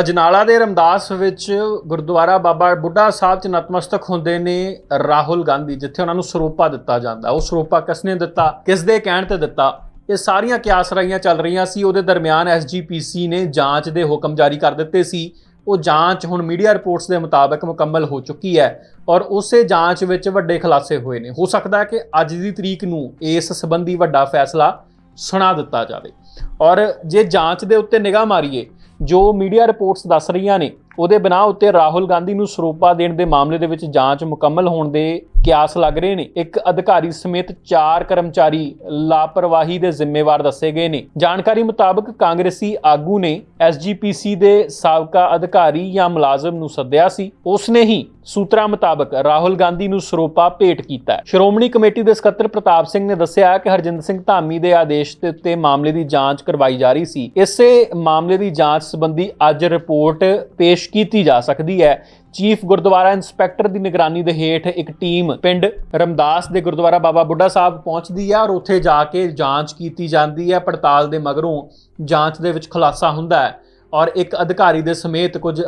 ਅਜਨਾਲਾ ਦੇ ਰਮਦਾਸ ਵਿੱਚ ਗੁਰਦੁਆਰਾ ਬਾਬਾ ਬੁੱਢਾ ਸਾਹਿਬ ਚ ਨਤਮਸਤਕ ਹੁੰਦੇ ਨੇ ਰਾਹੁਲ ਗਾਂਧੀ, ਜਿੱਥੇ ਉਹਨਾਂ ਨੂੰ ਸਰੂਪਾ ਦਿੱਤਾ ਜਾਂਦਾ। ਉਹ ਸਰੂਪਾ ਕਿਸ ਨੇ ਦਿੱਤਾ? ਕਿਸ ਦੇ ਕਹਿਣ ਤੇ ਦਿੱਤਾ? ਇਹ ਸਾਰੀਆਂ ਕਿਆਸ ਰਾਈਆਂ ਚੱਲ ਰਹੀਆਂ ਸੀ। ਉਹਦੇ ਦਰਮਿਆਨ ਐਸਜੀਪੀਸੀ ਨੇ ਜਾਂਚ ਦੇ ਹੁਕਮ ਜਾਰੀ ਕਰ ਦਿੱਤੇ ਸੀ। ਉਹ ਜਾਂਚ ਹੁਣ ਮੀਡੀਆ ਰਿਪੋਰਟਸ ਦੇ ਮੁਤਾਬਕ ਮੁਕੰਮਲ ਹੋ ਚੁੱਕੀ ਹੈ ਔਰ ਉਸੇ ਜਾਂਚ ਵਿੱਚ ਵੱਡੇ ਖੁਲਾਸੇ ਹੋਏ ਨੇ। ਹੋ ਸਕਦਾ ਹੈ ਕਿ ਅੱਜ ਦੀ ਤਰੀਕ ਨੂੰ ਇਸ ਸੰਬੰਧੀ ਵੱਡਾ ਫੈਸਲਾ ਸੁਣਾ ਦਿੱਤਾ ਜਾਵੇ। ਔਰ ਜੇ ਜਾਂਚ ਦੇ ਉੱਤੇ ਨਿਗਾਹ ਮਾਰੀਏ ਜੋ ਮੀਡੀਆ ਰਿਪੋਰਟਸ ਦੱਸ ਰਹੀਆਂ ਨੇ, ਉਹਦੇ ਬਿਨਾਂ ਉੱਤੇ ਰਾਹੁਲ ਗਾਂਧੀ ਨੂੰ ਸਰੋਪਾ ਦੇਣ ਦੇ ਮਾਮਲੇ ਦੇ ਵਿੱਚ ਜਾਂਚ ਮੁਕੰਮਲ ਹੋਣ ਦੇ ਕਿਆਸ ਲੱਗ ਰਹੇ ਨੇ। ਇੱਕ ਅਧਿਕਾਰੀ ਸਮੇਤ 4 ਕਰਮਚਾਰੀ ਲਾਪਰਵਾਹੀ ਦੇ ਜ਼ਿੰਮੇਵਾਰ ਦੱਸੇ ਗਏ ਨੇ। ਜਾਣਕਾਰੀ ਮੁਤਾਬਕ ਕਾਂਗਰਸੀ ਆਗੂ ਨੇ ਐਸਜੀਪੀਸੀ ਦੇ ਸਾਬਕਾ ਅਧਿਕਾਰੀ ਜਾਂ ਮੁਲਾਜ਼ਮ ਨੂੰ ਸੱਦਿਆ ਸੀ। ਉਸਨੇ ਹੀ ਸੂਤਰਾਂ ਮੁਤਾਬਕ ਰਾਹੁਲ ਗਾਂਧੀ ਨੂੰ ਸਰੋਪਾ ਭੇਟ ਕੀਤਾ ਹੈ। ਸ਼੍ਰੋਮਣੀ ਕਮੇਟੀ ਦੇ ਸਕੱਤਰ ਪ੍ਰਤਾਪ ਸਿੰਘ ਨੇ ਦੱਸਿਆ ਕਿ ਹਰਜਿੰਦਰ ਸਿੰਘ ਧਾਮੀ ਦੇ ਆਦੇਸ਼ ਦੇ ਉੱਤੇ ਮਾਮਲੇ ਦੀ ਜਾਂਚ ਕਰਵਾਈ ਜਾ ਰਹੀ ਸੀ। ਇਸੇ ਮਾਮਲੇ ਦੀ ਜਾਂਚ ਸੰਬੰਧੀ ਅੱਜ ਰਿਪੋਰਟ ਪੇਸ਼ ਕੀਤੀ ਜਾ ਸਕਦੀ ਹੈ। ਚੀਫ ਗੁਰਦੁਆਰਾ ਇੰਸਪੈਕਟਰ ਦੀ ਨਿਗਰਾਨੀ ਦੇ ਹੇਠ ਇੱਕ ਟੀਮ ਪਿੰਡ ਰਮਦਾਸ ਦੇ ਗੁਰਦੁਆਰਾ ਬਾਬਾ ਬੁੱਢਾ ਸਾਹਿਬ ਪਹੁੰਚਦੀ ਹੈ ਔਰ ਉੱਥੇ ਜਾ ਕੇ ਜਾਂਚ ਕੀਤੀ ਜਾਂਦੀ ਹੈ ਪੜਤਾਲ ਦੇ ਮਗਰੋਂ ਜਾਂਚ ਦੇ ਵਿੱਚ ਖੁਲਾਸਾ ਹੁੰਦਾ ਹੈ। ਔਰ ਇੱਕ ਅਧਿਕਾਰੀ ਦੇ ਸਮੇਤ ਕੁਝ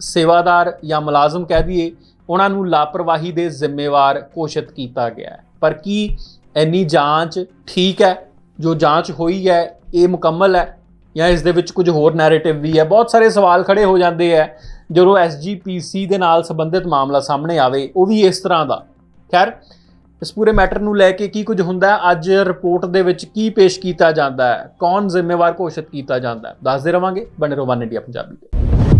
ਸੇਵਾਦਾਰ ਜਾਂ ਮੁਲਾਜ਼ਮ ਕਹਿ ਦਈਏ, ਉਹਨਾਂ ਨੂੰ ਲਾਪਰਵਾਹੀ ਦੇ ਜ਼ਿੰਮੇਵਾਰ ਘੋਸ਼ਿਤ ਕੀਤਾ ਗਿਆ ਹੈ। ਪਰ ਕੀ ਇੰਨੀ ਜਾਂਚ ਠੀਕ ਹੈ? ਜੋ ਜਾਂਚ ਹੋਈ ਹੈ, ਇਹ ਮੁਕੰਮਲ ਹੈ ਜਾਂ ਇਸ ਦੇ ਵਿੱਚ ਕੁਝ ਹੋਰ ਨੈਰੇਟਿਵ ਵੀ ਹੈ? ਬਹੁਤ ਸਾਰੇ ਸਵਾਲ ਖੜੇ ਹੋ ਜਾਂਦੇ ਹੈ। ਜਦੋਂ ਐਸਜੀਪੀਸੀ ਦੇ ਨਾਲ ਸੰਬੰਧਿਤ ਮਾਮਲਾ ਸਾਹਮਣੇ ਆਵੇ, ਉਹ ਵੀ ਇਸ ਤਰ੍ਹਾਂ ਦਾ। ਖੈਰ, ਇਸ ਪੂਰੇ ਮੈਟਰ ਨੂੰ ਲੈ ਕੇ ਕੀ ਕੁਝ ਹੁੰਦਾ ਹੈ? ਅੱਜ ਰਿਪੋਰਟ ਦੇ ਵਿੱਚ ਕੀ ਪੇਸ਼ ਕੀਤਾ ਜਾਂਦਾ ਹੈ? ਕੌਣ ਜ਼ਿੰਮੇਵਾਰ ਘੋਸ਼ਿਤ ਕੀਤਾ ਜਾਂਦਾ ਹੈ? ਦੱਸਦੇ ਰਵਾਂਗੇ। ਬਣੇ ਰਹੋ ਵਨ ਇੰਡੀਆ ਪੰਜਾਬੀ ਤੇ।